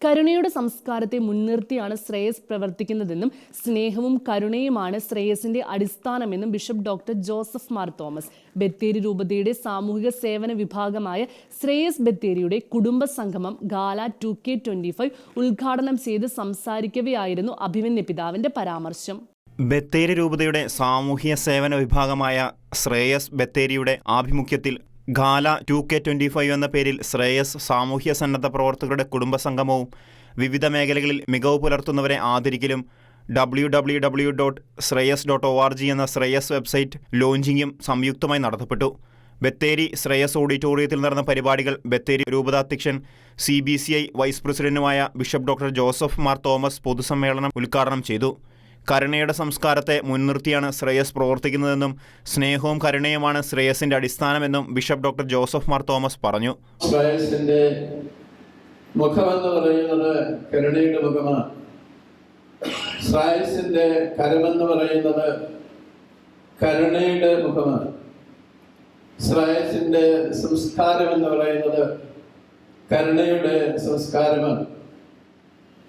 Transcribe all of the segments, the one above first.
കരുണയുടെ സംസ്കാരത്തെ മുൻനിർത്തിയാണ് ശ്രേയസ് പ്രവർത്തിക്കുന്നതെന്നും സ്നേഹവും കരുണയുമാണ് ശ്രേയസിന്റെ അടിസ്ഥാനമെന്നും bishop doctor Joseph Mar Thomas Bathery രൂപതയുടെ സാമൂഹിക സേവന വിഭാഗമായ ശ്രേയസ് ബത്തേരിയുടെ കുടുംബ സംഗമം Gala two K twenty five ഉദ്ഘാടനം ചെയ്ത് സംസാരിക്കവെയായിരുന്നു അഭിമന്യ പിതാവിന്റെ പരാമർശം. ബത്തേരി രൂപതയുടെ സാമൂഹ്യ സേവന വിഭാഗമായ ശ്രേയസ് ബത്തേരിയുടെ ആഭിമുഖ്യത്തിൽ Gala two K twenty five എന്ന പേരിൽ ശ്രേയസ് സാമൂഹ്യ സന്നദ്ധ പ്രവർത്തകരുടെ കുടുംബസംഗമവും വിവിധ മേഖലകളിൽ മികവ് പുലർത്തുന്നവരെ ആദരിക്കലും W W W dot Shreyas dot O R G എന്ന ശ്രേയസ് വെബ്സൈറ്റ് ലോഞ്ചിങ്ങും സംയുക്തമായി നടത്തപ്പെട്ടു. ബത്തേരി ശ്രേയസ് ഓഡിറ്റോറിയത്തിൽ നടന്ന പരിപാടികൾ Bathery രൂപതാധ്യക്ഷൻ C B C I vice പ്രസിഡന്റുമായ bishop doctor Joseph Mar Thomas പൊതുസമ്മേളനം ഉദ്ഘാടനം ചെയ്തു. കരുണയുടെ സംസ്കാരത്തെ മുൻനിർത്തിയാണ് ശ്രേയസ് പ്രവർത്തിക്കുന്നതെന്നും സ്നേഹവും കരുണയുമാണ് ശ്രേയസിന്റെ അടിസ്ഥാനമെന്നും bishop doctor Joseph Mar Thomas പറഞ്ഞു. ശ്രേയസിന്റെ മുഖമെന്ന് പറയുന്നത് കരുണയുടെ മുഖമാണ്. ശ്രേയസിന്റെ കരമെന്ന് പറയുന്നത് കരുണയുടെ മുഖമാണ്. ശ്രേയസിന്റെ സംസ്കാരം എന്ന് പറയുന്നത് കരുണയുടെ സംസ്കാരമാണ്.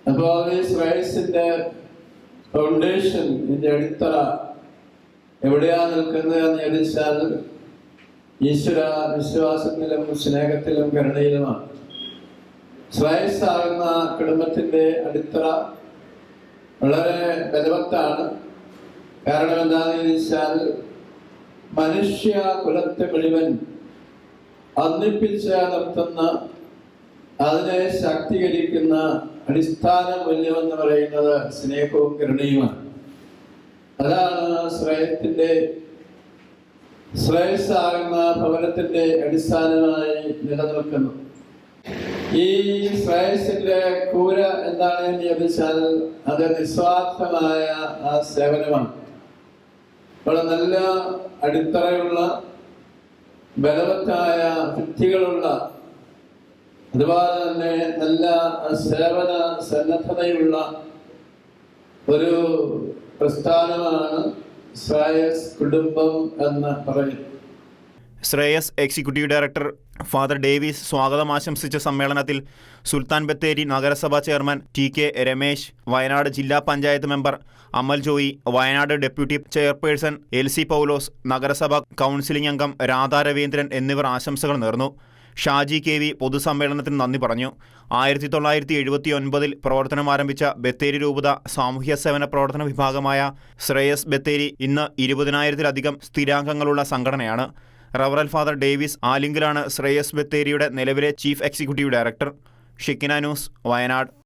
അപ്പോൾ ഈ ശ്രേയസിന്റെ ഫൗണ്ടേഷൻ ഇതിന്റെ അടിത്തറ എവിടെയാ നിൽക്കുന്നത് എന്ന് ചോദിച്ചാൽ ഈശ്വര വിശ്വാസത്തിലും സ്നേഹത്തിലും കരുണയിലുമാണ്. ശ്രേയസ്സാകുന്ന കുടുംബത്തിന്റെ അടിത്തറ വളരെ ബലവത്താണ്. കാരണം എന്താണെന്ന് ചോദിച്ചാൽ മനുഷ്യ കുലത്തെ മുഴുവൻ ഒന്നിപ്പിച്ച് നിർത്തുന്ന അതിനെ ശാക്തീകരിക്കുന്ന അടിസ്ഥാന മൂല്യമെന്ന് പറയുന്നത് സ്നേഹവും കരുണയുമാണ്. അതാണ് ശ്രേയത്തിന്റെ ശ്രേയസ്സാകുന്ന ഭവനത്തിന്റെ അടിസ്ഥാനമായി നിലനിൽക്കുന്നു ഈ ശ്രേയസിന്റെ കൂര എന്താണ് എന്താണെന്ന് ചോദിച്ചാൽ അത് നിസ്വാർത്ഥമായ ആ സേവനമാണ്. വളരെ നല്ല അടിത്തറയുള്ള ബലവത്തായ ഭിത്തികളുള്ള അതുപോലെ തന്നെ നല്ല സേവന സന്നദ്ധതയുള്ള ഒരു പ്രസ്ഥാനമാണ് ശ്രേയസ് കുടുംബം എന്ന് പറയുന്നത് Shreyas executive director father Davis സ്വാഗതം ആശംസിച്ച സമ്മേളനത്തിൽ സുൽത്താൻ ബത്തേരി നഗരസഭാ chairman T K Ramesh Wayanad ജില്ലാ panchayat member Amal Joy Wayanad deputy chairperson L C Paulose നഗരസഭാ കൗൺസിലിംഗ് അംഗം രാധാ രവീന്ദ്രൻ എന്നിവർ ആശംസകൾ നേർന്നു. ഷാജി കെ വി പൊതുസമ്മേളനത്തിന് നന്ദി പറഞ്ഞു. ആയിരത്തി തൊള്ളായിരത്തി എഴുപത്തി ഒൻപതിൽ പ്രവർത്തനം ആരംഭിച്ച ബത്തേരി രൂപത സാമൂഹ്യ സേവന പ്രവർത്തന വിഭാഗമായ ശ്രേയസ് ബത്തേരി ഇന്ന് ഇരുപതിനായിരത്തിലധികം സ്ഥിരാംഗങ്ങളുള്ള സംഘടനയാണ്. റവറൽ ഫാദർ ഡേവിസ് ആലിംഗിലാണ് ശ്രേയസ് ബത്തേരിയുടെ നിലവിലെ chief executive director. ഷിക്കിന news Wayanad.